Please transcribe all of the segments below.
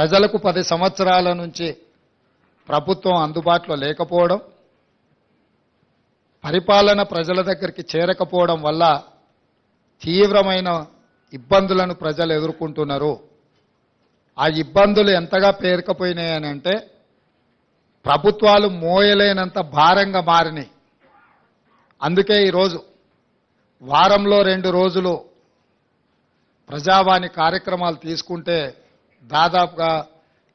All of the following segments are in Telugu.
ప్రజలకు పది సంవత్సరాల నుంచి ప్రభుత్వం అందుబాటులో లేకపోవడం పరిపాలన ప్రజల దగ్గరికి చేరకపోవడం వల్ల తీవ్రమైన ఇబ్బందులను ప్రజలు ఎదుర్కొంటున్నారు. ఆ ఇబ్బందులు ఎంతగా పేరుకపోయినాయని అంటే ప్రభుత్వాలు మోయలేనంత భారంగా మారినాయి. అందుకే ఈరోజు వారంలో రెండు రోజులు ప్రజావాణి కార్యక్రమాలు తీసుకుంటే దాదాపుగా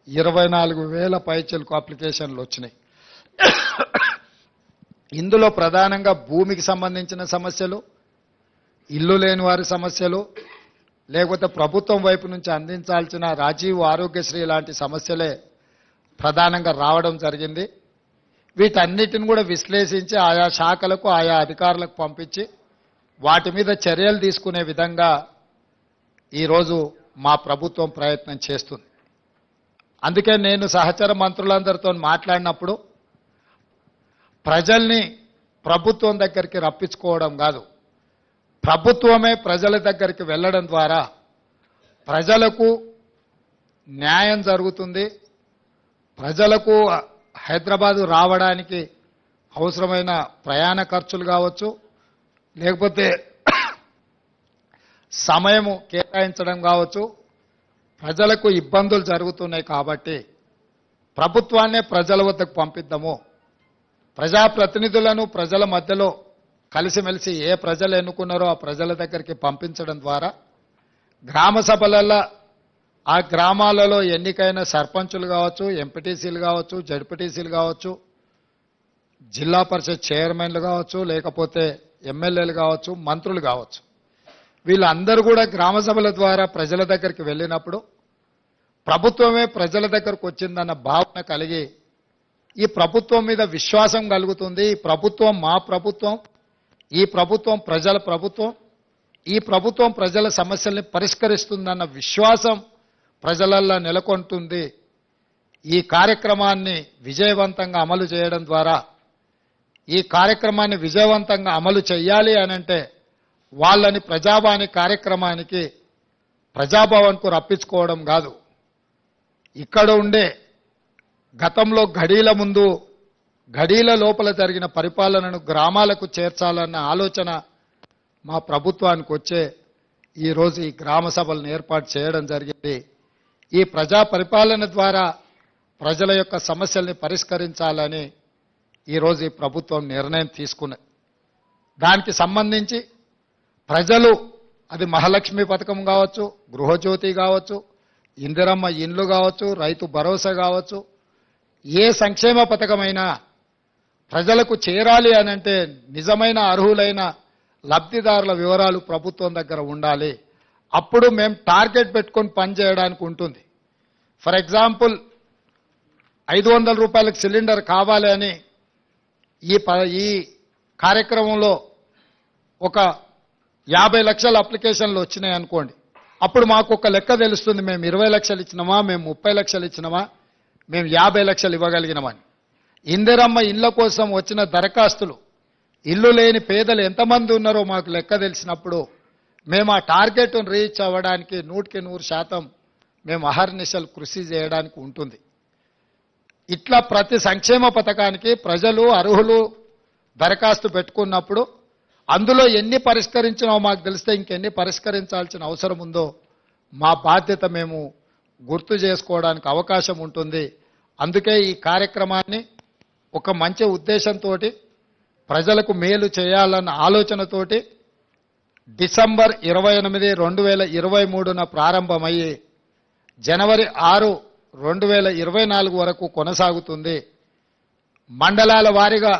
ఇరవై నాలుగు వేల పైచలకు అప్లికేషన్లు వచ్చినాయి. ఇందులో ప్రధానంగా భూమికి సంబంధించిన సమస్యలు ఇల్లు లేని వారి సమస్యలు లేకపోతే ప్రభుత్వం వైపు నుంచి అందించాల్సిన రాజీవ్ ఆరోగ్యశ్రీ లాంటి సమస్యలే ప్రధానంగా రావడం జరిగింది. వీటన్నిటిని కూడా విశ్లేషించి ఆయా శాఖలకు ఆయా అధికారులకు పంపించి వాటి మీద చర్యలు తీసుకునే విధంగా ఈరోజు మా ప్రభుత్వం ప్రయత్నం చేస్తుంది. అందుకే నేను సహచర మంత్రులందరితో మాట్లాడినప్పుడు ప్రజల్ని ప్రభుత్వం దగ్గరికి రప్పించుకోవడం కాదు ప్రభుత్వమే ప్రజల దగ్గరికి వెళ్ళడం ద్వారా ప్రజలకు న్యాయం జరుగుతుంది ప్రజలకు హైదరాబాదు రావడానికి అవసరమైన ప్రయాణ ఖర్చులు కావచ్చు లేకపోతే సమయము కేటాయించడం కావచ్చు. ప్రజలకు ఇబ్బందులు జరుగుతున్నాయి కాబట్టి ప్రభుత్వాన్నే ప్రజల వద్దకు పంపిద్దాము. ప్రజాప్రతినిధులను ప్రజల మధ్యలో కలిసిమెలిసి ఏ ప్రజలు ఎన్నుకున్నారో ఆ ప్రజల దగ్గరికి పంపించడం ద్వారా గ్రామ సభలలో ఆ గ్రామాలలో ఎన్నికైన సర్పంచులు కావచ్చు ఎంపీటీసీలు కావచ్చు జడ్పీటీసీలు కావచ్చు జిల్లా పరిషత్ చైర్మన్లు కావచ్చు లేకపోతే ఎమ్మెల్యేలు కావచ్చు మంత్రులు కావచ్చు. వీళ్ళందరూ కూడా గ్రామ సభల ద్వారా ప్రజల దగ్గరికి వెళ్ళినప్పుడు ప్రభుత్వమే ప్రజల దగ్గరకు వచ్చిందన్న భావన కలిగి ఈ ప్రభుత్వం మీద విశ్వాసం కలుగుతుంది. ఈ ప్రభుత్వం మా ప్రభుత్వం ఈ ప్రభుత్వం ప్రజల ప్రభుత్వం ఈ ప్రభుత్వం ప్రజల సమస్యల్ని పరిష్కరిస్తుందన్న విశ్వాసం ప్రజలల్లో నెలకొంటుంది. ఈ కార్యక్రమాన్ని విజయవంతంగా అమలు చేయడం ద్వారా ఈ కార్యక్రమాన్ని విజయవంతంగా అమలు చేయాలి అనంటే వాళ్ళని ప్రజావాణి కార్యక్రమానికి ప్రజాభవన్కు రప్పించుకోవడం కాదు. ఇక్కడ ఉండే గతంలో ఘడీల ముందు ఘడీల లోపల జరిగిన పరిపాలనను గ్రామాలకు చేర్చాలన్న ఆలోచన మా ప్రభుత్వానికి వచ్చే ఈరోజు ఈ గ్రామ సభలను ఏర్పాటు చేయడం జరిగింది. ఈ ప్రజా పరిపాలన ద్వారా ప్రజల యొక్క సమస్యల్ని పరిష్కరించాలని ఈరోజు ఈ ప్రభుత్వం నిర్ణయం తీసుకున్నది. దానికి సంబంధించి ప్రజలు అది మహాలక్ష్మి పథకం కావచ్చు గృహజ్యోతి కావచ్చు ఇందిరమ్మ ఇండ్లు కావచ్చు రైతు భరోసా కావచ్చు ఏ సంక్షేమ పథకమైనా ప్రజలకు చేరాలి అని అంటే నిజమైన అర్హులైన లబ్ధిదారుల వివరాలు ప్రభుత్వం దగ్గర ఉండాలి. అప్పుడు మేము టార్గెట్ పెట్టుకొని పనిచేయడానికి ఉంటుంది. ఫర్ ఎగ్జాంపుల్ ఐదు వందల రూపాయలకు సిలిండర్ కావాలి అని ఈ ప ఈ కార్యక్రమంలో ఒక యాభై లక్షల అప్లికేషన్లు వచ్చినాయి అనుకోండి. అప్పుడు మాకు ఒక లెక్క తెలుస్తుంది మేము ఇరవై లక్షలు ఇచ్చినామా మేము ముప్పై లక్షలు ఇచ్చినామా మేము యాభై లక్షలు ఇవ్వగలిగినామని ఇందిరమ్మ ఇళ్ళ కోసం వచ్చిన దరఖాస్తులు ఇల్లు లేని పేదలు ఎంతమంది ఉన్నారో మాకు లెక్క తెలిసినప్పుడు మేము ఆ టార్గెట్ను రీచ్ అవ్వడానికి నూటికి నూరు శాతం మేము అహర్నిశలు కృషి చేయడానికి ఉంటుంది. ఇట్లా ప్రతి సంక్షేమ పథకానికి ప్రజలు అర్హులు దరఖాస్తు పెట్టుకున్నప్పుడు అందులో ఎన్ని పరిష్కరించినో మాకు తెలిస్తే ఇంకెన్ని పరిష్కరించాల్సిన అవసరం ఉందో మా బాధ్యత మేము గుర్తు చేసుకోవడానికి అవకాశం ఉంటుంది. అందుకే ఈ కార్యక్రమాన్ని ఒక మంచి ఉద్దేశంతో ప్రజలకు మేలు చేయాలన్న ఆలోచనతోటి డిసెంబర్ ఇరవై ఎనిమిది రెండు వేల ఇరవై మూడున ప్రారంభమయ్యి జనవరి ఆరు రెండు వేల ఇరవై నాలుగు వరకు కొనసాగుతుంది. మండలాల వారీగా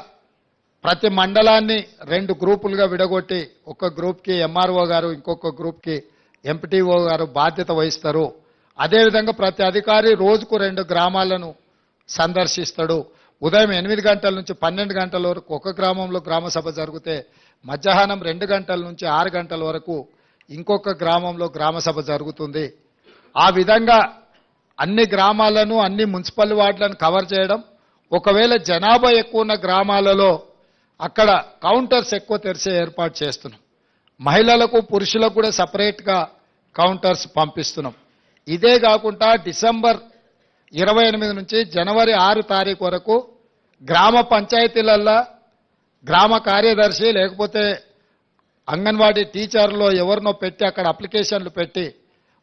ప్రతి మండలాన్ని రెండు గ్రూపులుగా విడగొట్టి ఒక గ్రూప్కి ఎంఆర్ఓ గారు ఇంకొక గ్రూప్కి ఎంపీటీఓ గారు బాధ్యత వహిస్తారు. అదేవిధంగా ప్రతి అధికారి రోజుకు రెండు గ్రామాలను సందర్శిస్తాడు. ఉదయం ఎనిమిది గంటల నుంచి పన్నెండు గంటల వరకు ఒక గ్రామంలో గ్రామ సభ జరిగితే మధ్యాహ్నం రెండు గంటల నుంచి ఆరు గంటల వరకు ఇంకొక గ్రామంలో గ్రామ సభ జరుగుతుంది. ఆ విధంగా అన్ని గ్రామాలను అన్ని మున్సిపల్ వార్డులను కవర్ చేయడం ఒకవేళ జనాభా ఎక్కువ ఉన్న గ్రామాలలో అక్కడ కౌంటర్స్ ఎక్కువ తెరిచే ఏర్పాటు చేస్తున్నాం. మహిళలకు పురుషులకు కూడా సపరేట్గా కౌంటర్స్ పంపిస్తున్నాం. ఇదే కాకుండా డిసెంబర్ ఇరవై ఎనిమిది నుంచి జనవరి ఆరు తారీఖు వరకు గ్రామ పంచాయతీలల్లో గ్రామ కార్యదర్శి లేకపోతే అంగన్వాడీ టీచర్లో ఎవరినో పెట్టి అక్కడ అప్లికేషన్లు పెట్టి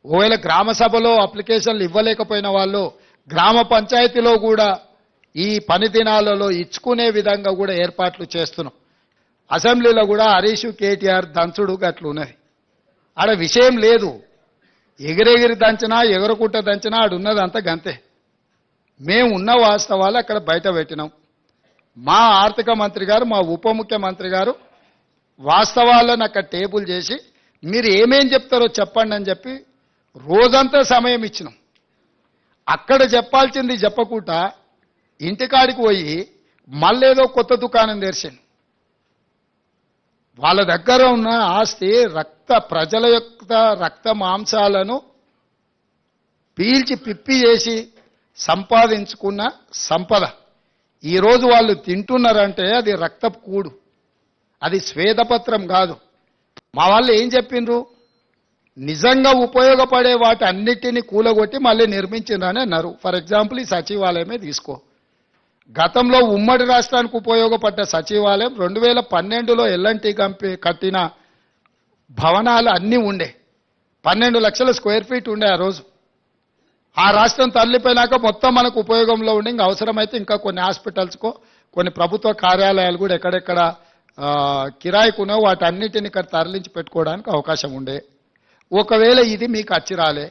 ఒకవేళ గ్రామ సభలో అప్లికేషన్లు ఇవ్వలేకపోయిన వాళ్ళు గ్రామ పంచాయతీలో కూడా ఈ పని దినాలలో ఇచ్చుకునే విధంగా కూడా ఏర్పాట్లు చేస్తున్నాం. అసెంబ్లీలో కూడా హరీష్ కేటీఆర్ దంచుడు గట్లున్నది ఆడ విషయం లేదు. ఎగిరెగిరి దంచినా ఎగరకుంట దంచినా ఆడున్నదంతా గంతే. మేము ఉన్న వాస్తవాలు అక్కడ బయట పెట్టినాం. మా ఆర్థిక మంత్రి గారు మా ఉప ముఖ్యమంత్రి గారు వాస్తవాలను అక్కడ టేబుల్ చేసి మీరు ఏమేం చెప్తారో చెప్పండి అని చెప్పి రోజంతా సమయం ఇచ్చినాం. అక్కడ చెప్పాల్సింది చెప్పకుండా ఇంటికాడికి పోయి మళ్ళేదో కొత్త దుకాణం తెరిచాను వాళ్ళ దగ్గర ఉన్న ఆస్తి రక్త ప్రజల యొక్క రక్త మాంసాలను పీల్చి పిప్పి చేసి సంపాదించుకున్న సంపద. ఈరోజు వాళ్ళు తింటున్నారంటే అది రక్తపు కూడు. అది శ్వేతపత్రం కాదు. మా వాళ్ళు ఏం చెప్పిండ్రు? నిజంగా ఉపయోగపడే వాటి అన్నిటినీ కూలగొట్టి మళ్ళీ నిర్మించిండ్రని అన్నారు. ఫర్ ఎగ్జాంపుల్ ఈ సచివాలయమే తీసుకో. గతంలో ఉమ్మడి రాష్ట్రానికి ఉపయోగపడ్డ సచివాలయం రెండు వేల పన్నెండులో ఎల్ఎన్టీ కంపెనీ కట్టిన భవనాలు అన్నీ ఉండే. పన్నెండు లక్షల స్క్వేర్ ఫీట్ ఉండే ఆ రోజు. ఆ రాష్ట్రం తరలిపోయినాక మొత్తం మనకు ఉపయోగంలో ఉండి ఇంకా అవసరమైతే ఇంకా కొన్ని హాస్పిటల్స్కో కొన్ని ప్రభుత్వ కార్యాలయాలు కూడా ఎక్కడెక్కడ కిరాయికునో వాటి అన్నిటిని ఇక్కడ తరలించి పెట్టుకోవడానికి అవకాశం ఉండే. ఒకవేళ ఇది మీకు అచ్చి రాలే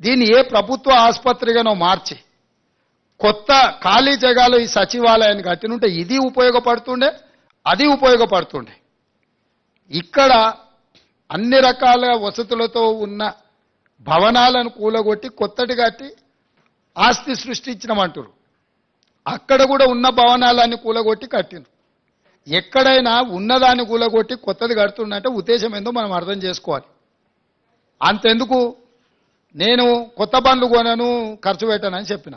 దీన్ని ఏ ప్రభుత్వ ఆసుపత్రిగానో మార్చి కొత్త ఖాళీ జగాలు ఈ సచివాలయాన్ని అతినుంటే ఇది ఉపయోగపడుతుండే అది ఉపయోగపడుతుండే. ఇక్కడ అన్ని రకాల వసతులతో ఉన్న భవనాలను కూలగొట్టి కొత్తటి కట్టి ఆస్తి సృష్టించినమంటారు. అక్కడ కూడా ఉన్న భవనాలన్నీ కూలగొట్టి కట్టిండ్రు. ఎక్కడైనా ఉన్నదాన్ని కూలగొట్టి కొత్తది కడుతుండంటే ఉద్దేశం ఏందో మనం అర్థం చేసుకోవాలి. అంతెందుకు? నేను కొత్త బండ్లు కొనను ఖర్చు పెట్టానని చెప్పిన.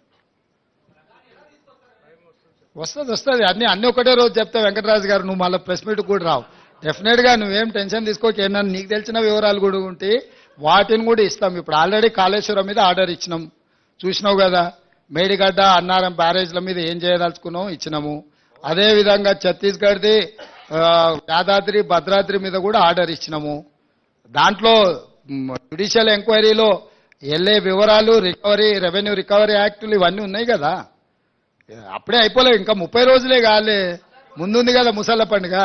వస్తుంది వస్తుంది. అన్ని అన్ని ఒకటే రోజు చెప్తే వెంకటరాజు గారు నువ్వు మళ్ళీ ప్రెస్ మీట్ కూడా రావు. డెఫినెట్గా నువ్వేం టెన్షన్ తీసుకోక. ఏమన్నా నీకు తెలిసిన వివరాలు కూడా ఉంటే వాటిని కూడా ఇస్తాం. ఇప్పుడు ఆల్రెడీ కాళేశ్వరం మీద ఆర్డర్ ఇచ్చినాం. చూసినావు కదా? మేడిగడ్డ అన్నారం బ్యారేజ్ల మీద ఏం చేయదలుచుకున్నాం ఇచ్చినాము. అదేవిధంగా ఛత్తీస్గఢ్ది యాదాద్రి భద్రాద్రి మీద కూడా ఆర్డర్ ఇచ్చినాము. దాంట్లో జ్యుడిషియల్ ఎంక్వైరీలో వెళ్ళే వివరాలు రికవరీ రెవెన్యూ రికవరీ యాక్టులు ఇవన్నీ ఉన్నాయి కదా? అప్పుడే అయిపోలేదు ఇంకా ముప్పై రోజులే కాలే ముందుంది కదా ముసళ్ళ పండుగ.